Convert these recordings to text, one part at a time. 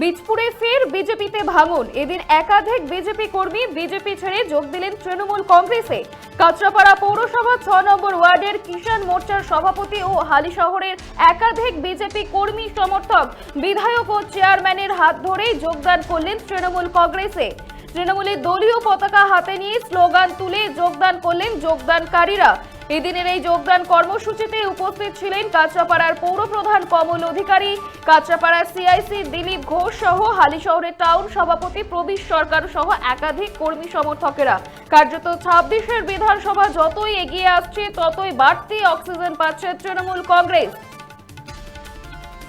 বীজপুরে ফের বিজেপিতে ভাঙন। এদিন একাধিক বিজেপি কর্মী বিজেপি ছেড়ে যোগ দিলেন তৃণমূল কংগ্রেসে। কাঁচরাপাড়া পৌরসভা ছ নম্বর ওয়ার্ডের কিষাণ মোর্চার সভাপতি ও হালি শহরের একাধিক বিজেপি কর্মী সমর্থক বিধায়ক ও চেয়ারম্যানের হাত ধরেই যোগদান করলেন তৃণমূল কংগ্রেসে। তৃণমূলের দলীয় পতাকা হাতে নিয়ে স্লোগান তুলে যোগদান করলেন যোগদানকারীরা। এদিনের এই যোগদান কর্মসূচিতে উপস্থিত ছিলেন কাঁচরাপাড়ার পৌরপ্রধান কমল অধিকারী, কাঁচরাপাড়ার সিআইসি দিলীপ ঘোষ সহ হালিশহরের টাউন সভাপতি প্রবীর সরকার সহ একাধিক কর্মী সমর্থকেরা। কার্যত ছাব্বিশের বিধানসভা যতই এগিয়ে আসছে, ততই বাড়তি অক্সিজেন পাচ্ছে তৃণমূল কংগ্রেস।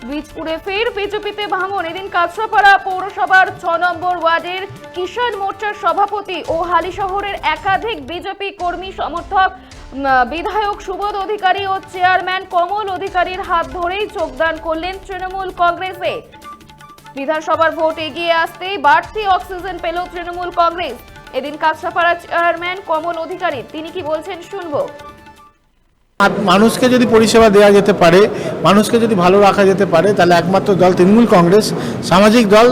বীজপুরে ফের বিজেপিতে ভাঙন। এদিন কাছড়াপাড়া পৌরসভার ছ নম্বর ওয়ার্ডের কিষাণ মোর্চার সভাপতি ও হালিশহরের একাধিক বিজেপি কর্মী সমর্থক বিধায়ক সুবোধ অধিকারী ও চেয়ারম্যান কমল অধিকারীর হাত ধরেই যোগদান করলেন তৃণমূল কংগ্রেসে। বিধানসভার ভোট এগিয়ে আসতেই বাড়তি অক্সিজেন পেল তৃণমূল কংগ্রেস। এদিন কাছড়াপাড়া চেয়ারম্যান কমল অধিকারী, তিনি কি বলছেন শুনব। মানুষকে যদি পরিষেবা দেওয়া যেতে পারে, মানুষকে যদি ভালো রাখা যেতে পারে, তাহলে একমাত্র দল তৃণমূল কংগ্রেস। সামাজিক দল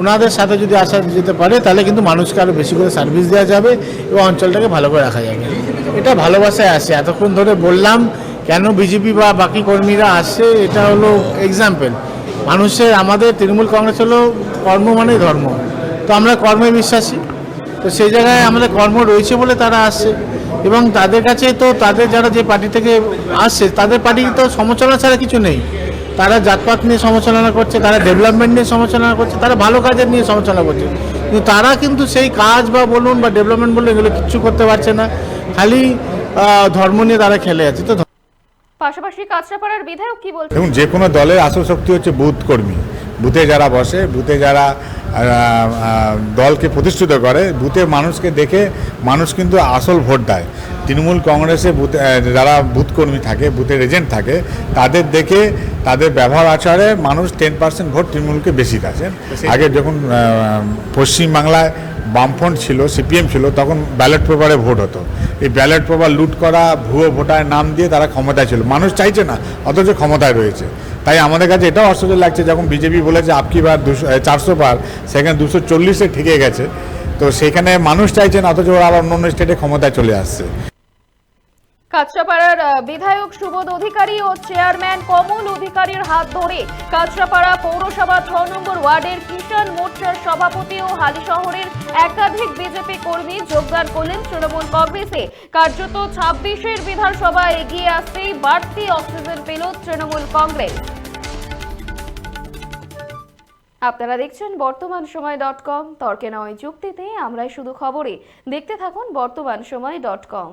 ওনাদের সাথে যদি আসা যেতে পারে, তাহলে কিন্তু মানুষকে আরও বেশি করে সার্ভিস দেওয়া যাবে এবং অঞ্চলটাকে ভালো করে রাখা যাবে। এটা ভালোবাসায় আসে। এতক্ষণ ধরে বললাম, কেন বিজেপি বা বাকি কর্মীরা আসে, এটা হলো এক্সাম্পল মানুষের, আমাদের তৃণমূল কংগ্রেস হলো কর্ম মানে ধর্ম। তো আমরা কর্মে বিশ্বাসী। তো সেই জায়গায় আমাদের কর্ম রয়েছে বলে তারা আসছে এবং তাদের কাছে তো তাদের যারা যে পার্টি থেকে আসছে তাদের পার্টি তো সমালোচনা ছাড়া কিছু নেই। তারা জাতপাত নিয়ে সমালোচনা করছে, তারা ডেভেলপমেন্ট নিয়ে সমালোচনা করছে, তারা ভালো কাজের নিয়ে সমালোচনা করছে। কিন্তু তারা কিন্তু সেই কাজ বা বলুন বা ডেভেলপমেন্ট বলুন এগুলো কিচ্ছু করতে পারছে না। খালি ধর্ম নিয়ে তারা খেলে আছে তো পাশাপাশি কাছড়াপাড়ার বিধায়ক কি বলছেন? এবং যে কোনো দলের আসল শক্তি হচ্ছে বুথ কর্মী। বুথে যারা বসে বুথে যারা দলকে প্রতিষ্ঠিত করে বুথে মানুষকে দেখে মানুষ কিন্তু আসল ভোট দেয়। তৃণমূল কংগ্রেসে বুথে যারা বুথ কর্মী থাকে বুথের এজেন্ট থাকে তাদের দেখে তাদের ব্যবহার আচারে মানুষ টেন পার্সেন্ট ভোট তৃণমূলকে বেশি দেয়। আগে যখন পশ্চিমবাংলায় বামফ্রন্ট ছিল সিপিএম ছিল তখন ব্যালট পেপারে ভোট হতো। এই ব্যালট পেপার লুট করা, ভুয়ো ভোটার নাম দিয়ে তারা ক্ষমতায় ছিল। মানুষ চাইছে না, অথচ ক্ষমতায় রয়েছে। তাই আমাদের কাছে এটাও আশ্চর্য লাগছে, যখন বিজেপি বলেছে আপকি বার দুশো চারশো পার সেখানে দুশো চল্লিশে ঠেকে গেছে। তো সেখানে মানুষ চাইছে না, অথচ ওরা আবার অন্য অন্য স্টেটে ক্ষমতায় চলে আসছে। কাঁচরাপাড়ার বিধায়ক সুবোধ অধিকারী ও চেয়ারম্যান কমল অধিকারীর হাত ধরে কাঁচরাপাড়া পৌরসভা ছ নম্বর ওয়ার্ডের কিষাণ মোর্চার সভাপতি ও হালি শহরের একাধিক বিজেপি কর্মী যোগদান করলেন তৃণমূল কংগ্রেসে। কার্যত ছাব্বিশের বিধানসভা এগিয়ে আসতেই বাড়তি অক্সিজেন পেল তৃণমূল কংগ্রেস। আপনারা দেখছেন বর্তমান সময় ডট কম। তর্কে নয় যুক্তিতে আমরাই শুধু খবরে। দেখতে থাকুন বর্তমান সময় ডট কম।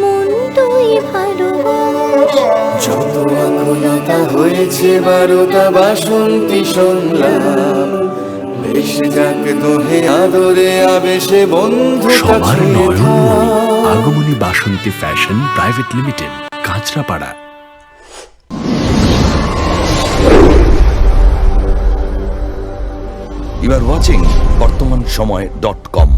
মন তুই ভালোবাস যত আকুলতা হয়েছে বারোটা বাসন্তী সংলাপ ভেসে যাক দোহে আদরে আবেশে বন্ধু সবার আগমনী Basanti fashion private limited Kanchrapara. You are watching Bartaman Samay dot com